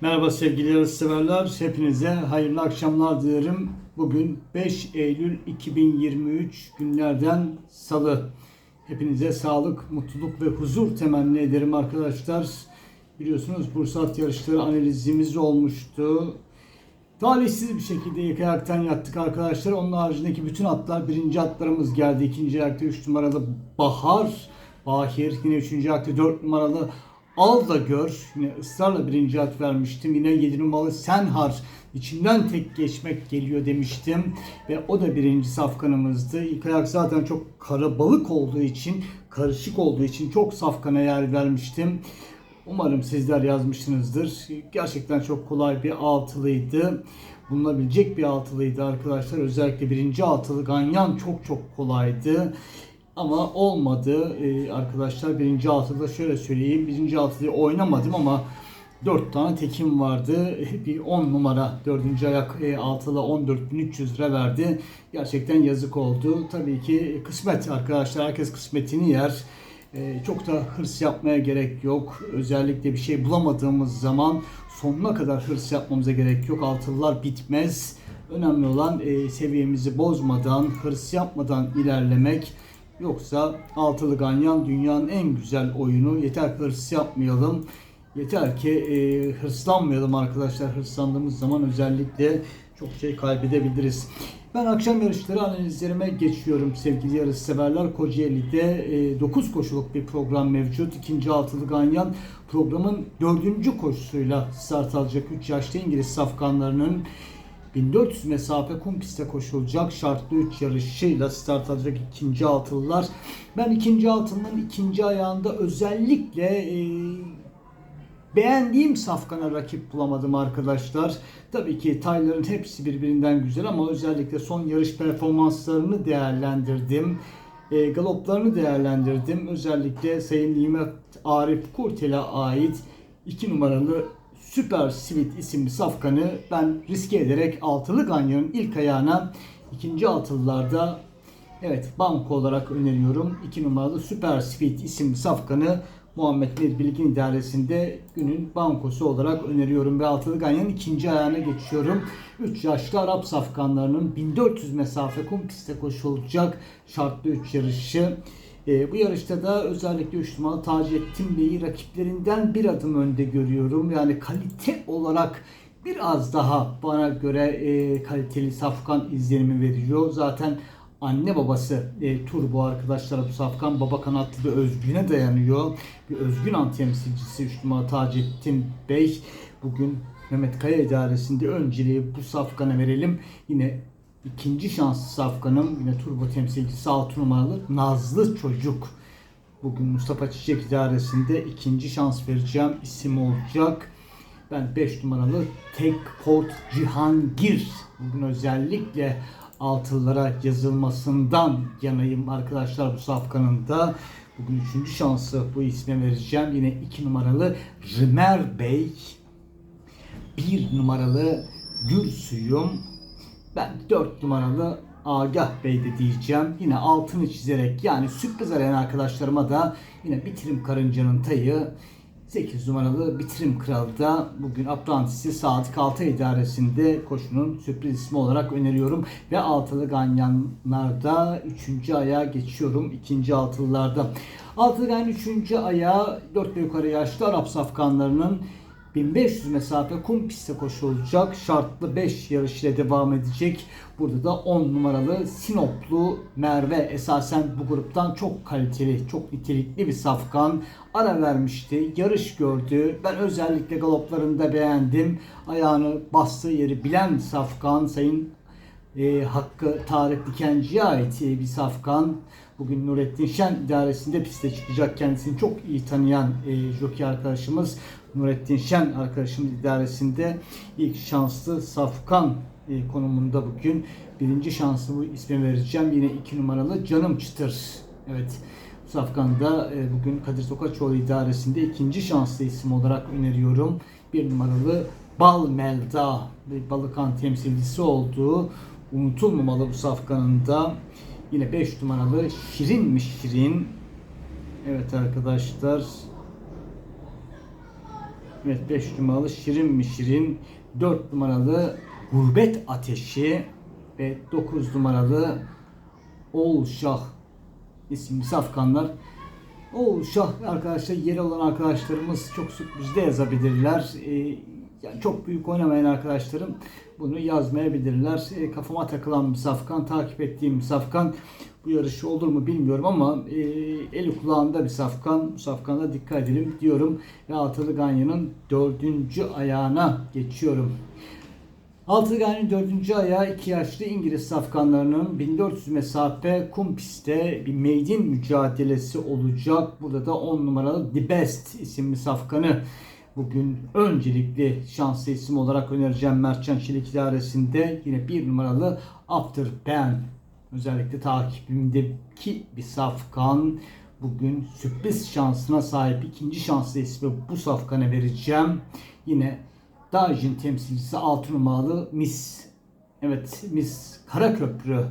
Merhaba sevgili yarışseverler. Hepinize hayırlı akşamlar dilerim. Bugün 5 Eylül 2023 günlerden salı. Hepinize sağlık, mutluluk ve huzur temenni ederim arkadaşlar. Biliyorsunuz Bursat yarışları analizimiz olmuştu. Talihsiz bir şekilde ilk ayaktan yattık arkadaşlar. Onun haricindeki bütün atlar birinci atlarımız geldi. İkinci ayakta 3 numaralı Bahar. Bahir yine üçüncü ayakta 4 numaralı Al da gör. Yine ısrarla birinci at vermiştim. Yine 7 numaralı Senhar. içinden tek geçmek geliyor demiştim. Ve o da birinci safkanımızdı. İlk ayak zaten çok karabalık olduğu için, karışık olduğu için çok safkana yer vermiştim. Umarım sizler yazmışsınızdır. Gerçekten çok kolay bir altılıydı. Bulunabilecek bir altılıydı arkadaşlar. Özellikle birinci altılı Ganyan çok çok kolaydı. Ama olmadı Ee, arkadaşlar. Birinci altıda şöyle söyleyeyim. Birinci altıyı oynamadım ama 4 tane tekim vardı. Bir 10 numara 4. ayak e, altılı 14.300 lira verdi. Gerçekten yazık oldu. Tabii ki kısmet arkadaşlar. Herkes kısmetini yer. Ee, çok da hırs yapmaya gerek yok. Özellikle bir şey bulamadığımız zaman sonuna kadar hırs yapmamıza gerek yok. Altılılar bitmez. Önemli olan e, seviyemizi bozmadan, hırs yapmadan ilerlemek. Yoksa altılı ganyan dünyanın en güzel oyunu. Yeter ki hırs yapmayalım. Yeter ki e, hırslanmayalım arkadaşlar. Hırslandığımız zaman özellikle çok şey kaybedebiliriz. Ben akşam yarışları analizlerime geçiyorum sevgili yarış severler. Kocaeli'de 9 koşuluk bir program mevcut. İkinci altılı ganyan programın dördüncü koşusuyla start alacak 3 yaşlı İngiliz safkanlarının 1400 mesafe kum pistte koşulacak şartlı 3 yarışıyla start alacak ikinci altılılar. Ben ikinci altının ikinci ayağında özellikle e, beğendiğim safkana rakip bulamadım arkadaşlar. Tabii ki tayların hepsi birbirinden güzel ama özellikle son yarış performanslarını değerlendirdim. E, galoplarını değerlendirdim. Özellikle Sayın Nimet Arif Kurtel'e ait 2 numaralı Süper Sweet isimli safkanı ben riske ederek altılı ganyanın ilk ayağına ikinci altılılarda evet banko olarak öneriyorum. 2 numaralı Süper Sweet isimli safkanı Muhammed Bir Bilgin İdaresi'nde günün bankosu olarak öneriyorum ve altılı ganyanın ikinci ayağına geçiyorum. 3 yaşlı Arap safkanlarının 1400 mesafe kum pistte koşulacak şartlı 3 yarışı. E, bu yarışta da özellikle 3 numaralı Taceddin Bey'i rakiplerinden bir adım önde görüyorum. Yani kalite olarak biraz daha bana göre e, kaliteli safkan izlenimi veriyor. Zaten anne babası e, Turbo arkadaşlar bu safkan baba kanatlı bir özgüne dayanıyor. Bir özgün an temsilcisi 3 numaralı Taceddin Bey. Bugün Mehmet Kaya idaresinde önceliği bu safkana verelim. Yine ikinci şans safkanım yine turbo temsilcisi 6 numaralı Nazlı Çocuk. Bugün Mustafa Çiçek idaresinde ikinci şans vereceğim isim olacak. Ben 5 numaralı Tek Port Cihangir. Bugün özellikle altılılara yazılmasından yanayım arkadaşlar bu safkanın da. Bugün üçüncü şansı bu isme vereceğim. Yine 2 numaralı Rimer Bey. 1 numaralı Gül Suyum. Ben 4 numaralı Agah Bey de diyeceğim. Yine altını çizerek yani sürpriz arayan arkadaşlarıma da yine bitirim karıncanın tayı 8 numaralı Bitirim Kralı da bugün Aprantisi Saat Kalta idaresinde koşunun sürpriz ismi olarak öneriyorum. Ve altılı ganyanlarda 3. aya geçiyorum. 2. altılılarda. Altılı ganyan 3. aya 4 ve yukarı yaşlı Arap safkanlarının 1500 mesafe kum pistte koşulacak. Şartlı 5 yarış ile devam edecek. Burada da 10 numaralı Sinoplu Merve esasen bu gruptan çok kaliteli, çok nitelikli bir safkan. Ara vermişti, yarış gördü. Ben özellikle galoplarında beğendim. Ayağını bastığı yeri bilen safkan Sayın e, Hakkı Tarık Dikenci'ye ait bir safkan. Bugün Nurettin Şen idaresinde piste çıkacak. Kendisini çok iyi tanıyan e, jockey arkadaşımız Nurettin Şen arkadaşımız idaresinde ilk şanslı safkan e, konumunda bugün. Birinci şanslı bu ismi vereceğim. Yine iki numaralı Canım Çıtır. Evet. Safkan'da e, bugün Kadir Tokaçoğlu idaresinde ikinci şanslı isim olarak öneriyorum. Bir numaralı Bal Melda Balıkan temsilcisi olduğu unutulmamalı bu safkanın da. Yine 5 numaralı Şirinmiş Şirin. Evet arkadaşlar Evet 5 numaralı Şirin mi Şirin. 4 numaralı Gurbet Ateşi. Ve 9 numaralı Oğul Şah isimli safkanlar. Oğul Şah arkadaşlar yeri olan arkadaşlarımız çok sürprizde yazabilirler. Ee, yani çok büyük oynamayan arkadaşlarım bunu yazmayabilirler. Ee, kafama takılan bir safkan, takip ettiğim bir safkan. Bu yarışı olur mu bilmiyorum ama e, eli kulağında bir safkan. Bu safkana dikkat edelim diyorum. Ve Altılı Ganyan'ın dördüncü ayağına geçiyorum. Ganyan'ın dördüncü ayağı iki yaşlı İngiliz safkanlarının 1400 mesafe kum pistte bir meydin mücadelesi olacak. Burada da 10 numaralı The Best isimli safkanı bugün öncelikli şanslı isim olarak önereceğim Mertcan Çelik idaresinde yine bir numaralı After Ben özellikle takibimdeki bir safkan bugün sürpriz şansına sahip ikinci şanslı ismi bu safkana vereceğim. Yine Dajin temsilcisi 6 numaralı Miss Evet Miss Karaköprü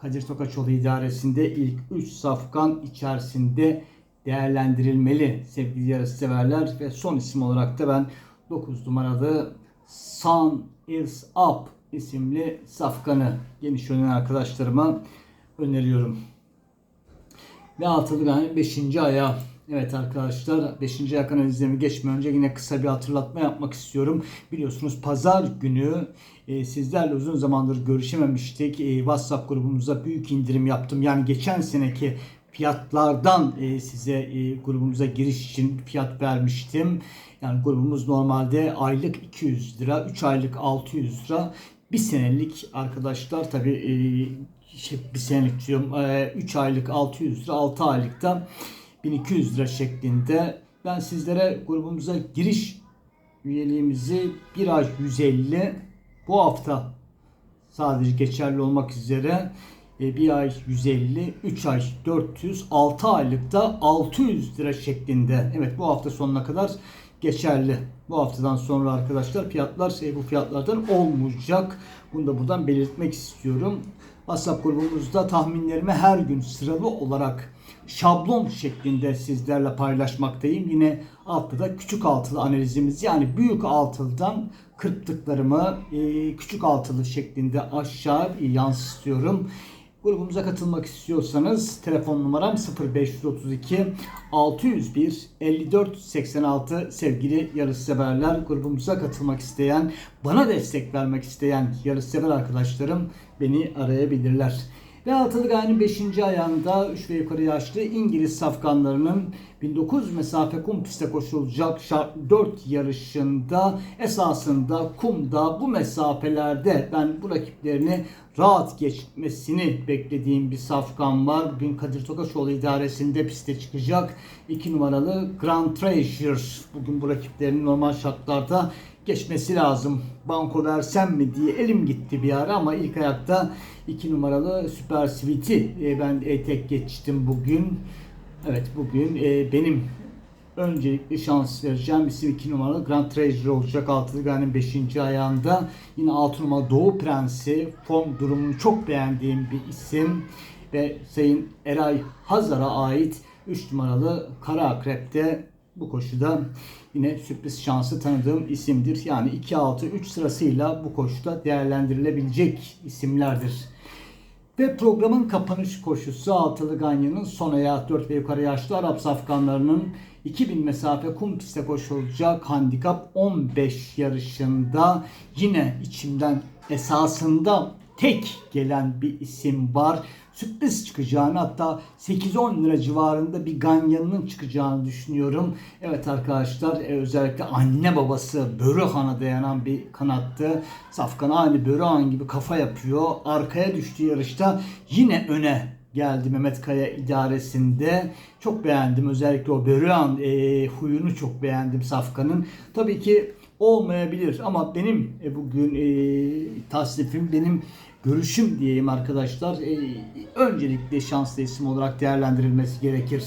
Kadir Tokaçoğlu idaresinde ilk 3 safkan içerisinde değerlendirilmeli sevgili yarış severler ve son isim olarak da ben 9 numaralı Sun is Up isimli safkanı geniş yönen arkadaşlarıma öneriyorum. Ve altılı gani 5. ayağı. Evet arkadaşlar 5. ayak analizlerimi geçmeden önce yine kısa bir hatırlatma yapmak istiyorum. Biliyorsunuz pazar günü e, sizlerle uzun zamandır görüşememiştik. E, WhatsApp grubumuza büyük indirim yaptım. Yani geçen seneki fiyatlardan e, size e, grubumuza giriş için fiyat vermiştim. Yani grubumuz normalde aylık 200 lira, 3 aylık 600 lira. Bir senelik arkadaşlar tabi e, şey, bir senelik diyorum 3 aylık 600 lira 6 aylıkta 1200 lira şeklinde ben sizlere grubumuza giriş üyeliğimizi bir ay 150 bu hafta sadece geçerli olmak üzere bir ay 150, 3 ay 400, 6 aylıkta 600 lira şeklinde. Evet bu hafta sonuna kadar geçerli. Bu haftadan sonra arkadaşlar fiyatlar şey, bu fiyatlardan olmayacak. Bunu da buradan belirtmek istiyorum. WhatsApp grubumuzda tahminlerimi her gün sıralı olarak şablon şeklinde sizlerle paylaşmaktayım. Yine altta da küçük altılı analizimiz yani büyük altıldan kırptıklarımı küçük altılı şeklinde aşağı yansıtıyorum. Grubumuza katılmak istiyorsanız telefon numaram 0532 601 54 86 sevgili yarışseverler. Grubumuza katılmak isteyen, bana destek vermek isteyen yarışsever arkadaşlarım beni arayabilirler. Ve altılı gayenin 5. ayağında 3 ve yukarı yaşlı İngiliz safkanlarının 1900 mesafe kum pistte koşulacak şart 4 yarışında esasında kumda bu mesafelerde ben bu rakiplerini rahat geçmesini beklediğim bir safkan var. Bugün Kadir Tokaşoğlu idaresinde piste çıkacak. 2 numaralı Grand Treasure. Bugün bu rakiplerini normal şartlarda geçmesi lazım. Banko versem mi diye elim gitti bir ara ama ilk ayakta 2 numaralı Super Sweet'i e, ben tek geçtim bugün. Evet bugün e, benim öncelikli şans vereceğim isim 2 numaralı Grand Treasure olacak. Altılı Gane'nin 5. ayağında. Yine 6 numaralı Doğu Prensi. Form durumunu çok beğendiğim bir isim. Ve Sayın Eray Hazar'a ait 3 numaralı Kara Akrep'te bu koşuda yine sürpriz şansı tanıdığım isimdir. Yani 2-6-3 sırasıyla bu koşuda değerlendirilebilecek isimlerdir. Ve programın kapanış koşusu Altılı Ganyan'ın son ayağı 4 ve yukarı yaşlı Arap safkanlarının 2000 mesafe kum pistte koşulacak handikap 15 yarışında yine içimden esasında tek gelen bir isim var. Sürpriz çıkacağını hatta 8-10 lira civarında bir ganyanının çıkacağını düşünüyorum. Evet arkadaşlar e, özellikle anne babası Börühan'a dayanan bir kanattı. Safkan aynı Börühan gibi kafa yapıyor. Arkaya düştüğü yarışta yine öne geldi Mehmet Kaya idaresinde. Çok beğendim özellikle o Börühan e, huyunu çok beğendim Safkan'ın. Tabii ki olmayabilir ama benim e, bugün e, tasnifim benim görüşüm diyeyim arkadaşlar. E, öncelikle şanslı isim olarak değerlendirilmesi gerekir.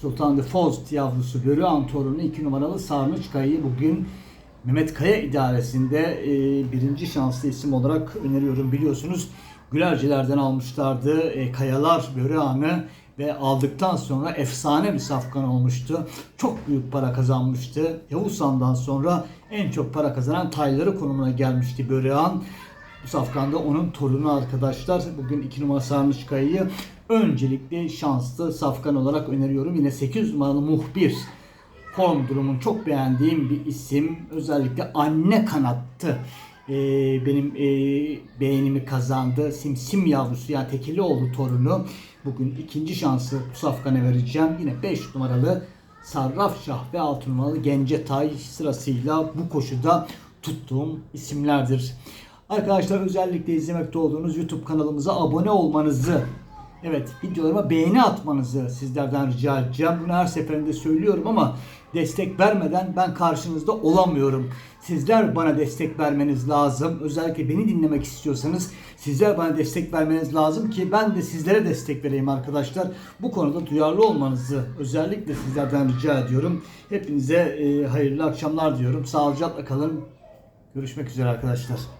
Sultan de Fost yavrusu Börühan torunu 2 numaralı Sarnıç Kaya'yı bugün Mehmet Kaya idaresinde e, birinci şanslı isim olarak öneriyorum. Biliyorsunuz Gülercilerden almışlardı. E, Kayalar Börühan'ı ve aldıktan sonra efsane bir safkan olmuştu. Çok büyük para kazanmıştı. Yavuzhan'dan sonra en çok para kazanan tayları konumuna gelmişti Böreğan. Bu safkanda onun torunu arkadaşlar. Bugün 2 numara Sarnıç Kaya'yı öncelikle şanslı safkan olarak öneriyorum. Yine 8 numaralı muhbir form durumun çok beğendiğim bir isim. Özellikle anne kanattı. Ee, benim e, beğenimi kazandı. Simsim yavrusu yani Tekilioğlu torunu. Bugün ikinci şansı bu safkana vereceğim. Yine 5 numaralı Sarrafşah ve 6 numaralı Gencetay sırasıyla bu koşuda tuttuğum isimlerdir. Arkadaşlar özellikle izlemekte olduğunuz YouTube kanalımıza abone olmanızı Evet videolarıma beğeni atmanızı sizlerden rica edeceğim. Bunu her seferinde söylüyorum ama destek vermeden ben karşınızda olamıyorum. Sizler bana destek vermeniz lazım. Özellikle beni dinlemek istiyorsanız sizler bana destek vermeniz lazım ki ben de sizlere destek vereyim arkadaşlar. Bu konuda duyarlı olmanızı özellikle sizlerden rica ediyorum. Hepinize e, hayırlı akşamlar diyorum. Sağlıcakla kalın. Görüşmek üzere arkadaşlar.